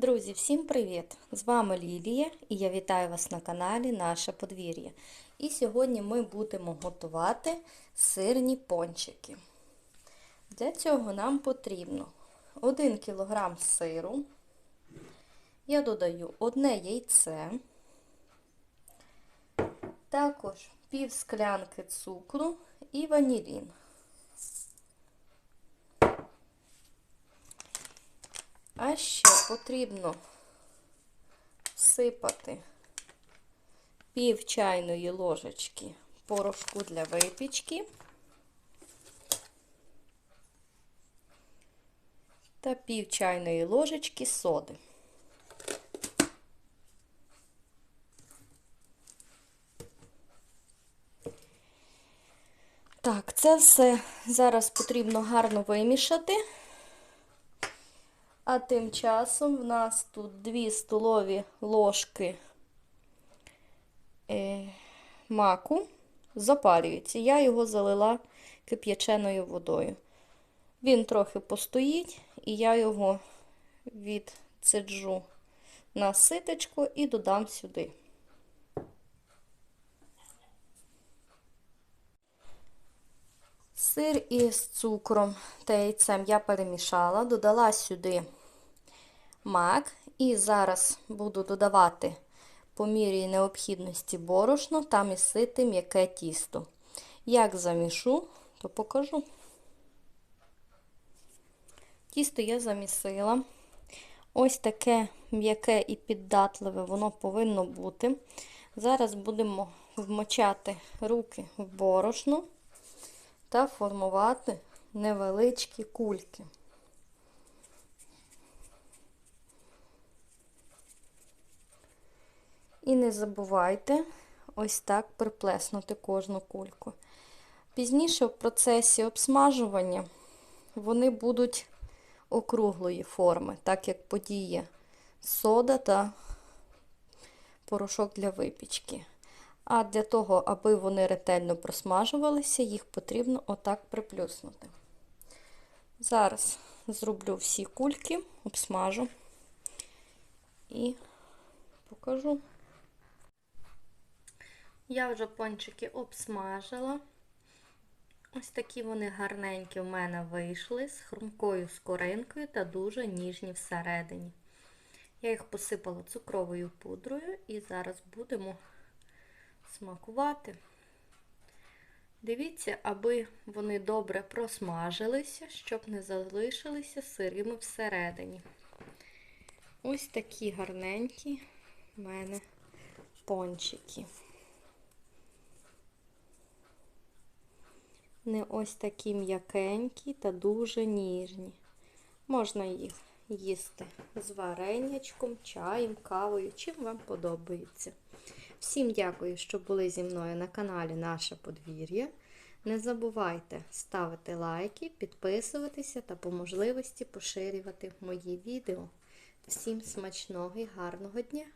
Друзі, всім привіт! З вами Лілія і я вітаю вас на каналі Наше подвір'я. І сьогодні ми будемо готувати сирні пончики. Для цього нам потрібно 1 кг сиру. Я додаю одне яйце, також пів склянки цукру і ванілін. А ще потрібно всипати пів чайної ложечки порошку для випічки та пів чайної ложечки соди. Так, це все зараз потрібно гарно вимішати. А тим часом в нас тут 2 столові ложки е, маку запарюється. Я його залила кип'яченою водою. Він трохи постоїть, і я його відсиджу на ситечко і додам сюди. Сир із цукром та яйцем я перемішала, додала сюди мак і зараз буду додавати по мірі необхідності борошно та місити м'яке тісто. Як замішу, то покажу. Тісто я замісила. Ось таке м'яке і піддатливе воно повинно бути. Зараз будемо вмочати руки в борошно та формувати невеличкі кульки. І не забувайте ось так приплеснути кожну кульку. Пізніше в процесі обсмажування вони будуть округлої форми, так як подіє сода та порошок для випічки. А для того, аби вони ретельно просмажувалися, їх потрібно отак приплюснути. Зараз зроблю всі кульки, обсмажу і покажу. Я вже пончики обсмажила. Ось такі вони гарненькі в мене вийшли з хрумкою скоринкою та дуже ніжні всередині. Я їх посипала цукровою пудрою і зараз будемо смакувати. Дивіться, аби вони добре просмажилися, щоб не залишилися сирими всередині. Ось такі гарненькі в мене пончики. Не ось такі м'якенькі та дуже ніжні. Можна їх їсти з варенячком, чаєм, кавою, чим вам подобається. Всім дякую, що були зі мною на каналі Наше подвір'я. Не забувайте ставити лайки, підписуватися та по можливості поширювати мої відео. Всім смачного і гарного дня!